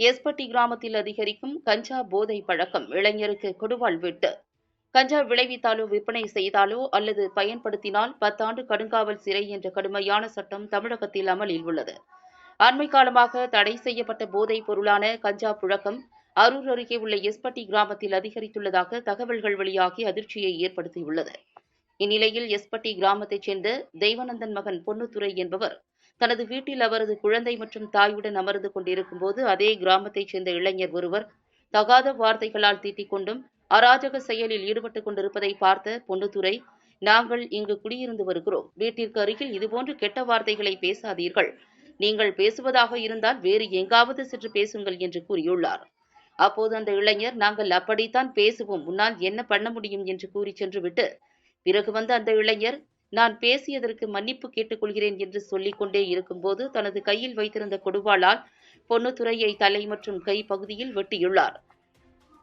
எஸ்பட்டி கிராமத்தில் அதிகரிக்கும் கஞ்சா போதை பழக்கம் இளைஞருக்கு கொடுவாள் விட்டு. கஞ்சா விளைவித்தாலோ விற்பனை செய்தாலோ அல்லது பயன்படுத்தினால் பத்தாண்டு கடுங்காவல் சிறை என்ற கடுமையான சட்டம் தமிழகத்தில் அமலில் உள்ளது. அண்மை காலமாக தடை செய்யப்பட்ட போதைப் பொருளான கஞ்சா புழக்கம் அரூர் அருகே உள்ள எஸ்பட்டி கிராமத்தில் அதிகரித்துள்ளதாக தகவல்கள் வெளியாகி அதிர்ச்சியை ஏற்படுத்தியுள்ளது. இந்நிலையில் எஸ்பட்டி கிராமத்தைச் சேர்ந்த தெய்வநந்தன் மகன் பொன்னுத்துறை என்பவர் தனது வீட்டில் அவரது குழந்தை மற்றும் தாயுடன் அமர்ந்து கொண்டிருக்கும் போது அதே கிராமத்தைச் சேர்ந்த இளைஞர் ஒருவர் தகாத வார்த்தைகளால் தீட்டிக் கொண்டும் அராஜக செயலில் ஈடுபட்டுக் கொண்டிருப்பதை பார்த்த பொன்னுத்துறை நாங்கள் இங்கு குடியிருந்து வருகிறோம். வீட்டிற்கு அருகில் இதுபோன்று கெட்ட வார்த்தைகளை பேசாதீர்கள். நீங்கள் பேசுவதாக இருந்தால் வேறு எங்காவது சென்று பேசுங்கள் என்று கூறியுள்ளார். அப்போது அந்த இளைஞர் நாங்கள் அப்படித்தான் பேசுவோம். உன்னால் என்ன பண்ண முடியும்? என்று கூறி சென்றுவிட்டு பிறகு வந்த அந்த இளைஞர் நான் பேசியதற்கு மன்னிப்பு கேட்டுக்கொள்கிறேன் என்று சொல்லிக்கொண்டே இருக்கும்போது தனது கையில் வைத்திருந்த கொடுவாளால் பொன்னுத்துறையை தலை மற்றும் கை பகுதியில் வெட்டியுள்ளார்.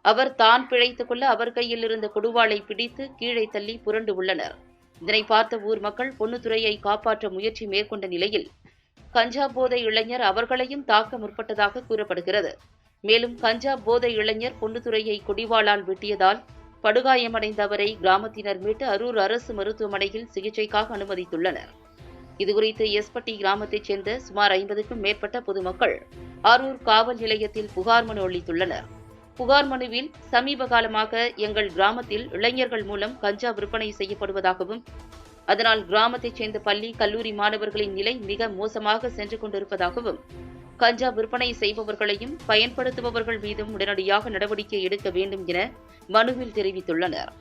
அவர் தான் பிழைத்துக் கொள்ள அவர் கையில் இருந்த கொடுவாளை பிடித்து கீழே தள்ளி புரண்டு உள்ளனர். இதனை பார்த்த ஊர் மக்கள் பொன்னுத்துறையை காப்பாற்ற முயற்சி மேற்கொண்ட நிலையில் கஞ்சா போதை இளைஞர் அவர்களையும் தாக்க முற்பட்டதாக கூறப்படுகிறது. மேலும் கஞ்சா போதை இளைஞர் பொன்னுத்துறையை கொடிவாளால் வெட்டியதால் படுகாயமடைந்த அவரை கிராமத்தினர் மீட்டு அரூர் அரசு மருத்துவமனையில் சிகிச்சைக்காக அனுமதித்துள்ளனர். இதுகுறித்து எஸ்பட்டி கிராமத்தைச் சேர்ந்த சுமார் ஐம்பதுக்கும் மேற்பட்ட பொதுமக்கள் அரூர் காவல் நிலையத்தில் புகார் மனு அளித்துள்ளனர். புகார் மனுவில் சமீப காலமாக எங்கள் கிராமத்தில் இளைஞர்கள் மூலம் கஞ்சா விற்பனை செய்யப்படுவதாகவும் அதனால் கிராமத்தைச் சேர்ந்த பள்ளி கல்லூரி மாணவர்களின் நிலை மிக மோசமாக சென்று கொண்டிருப்பதாகவும் கஞ்சா விற்பனை செய்பவர்களையும் பயன்படுத்துபவர்கள் மீதும் உடனடியாக நடவடிக்கை எடுக்க வேண்டும் என மனுவில் தெரிவித்துள்ளனர்.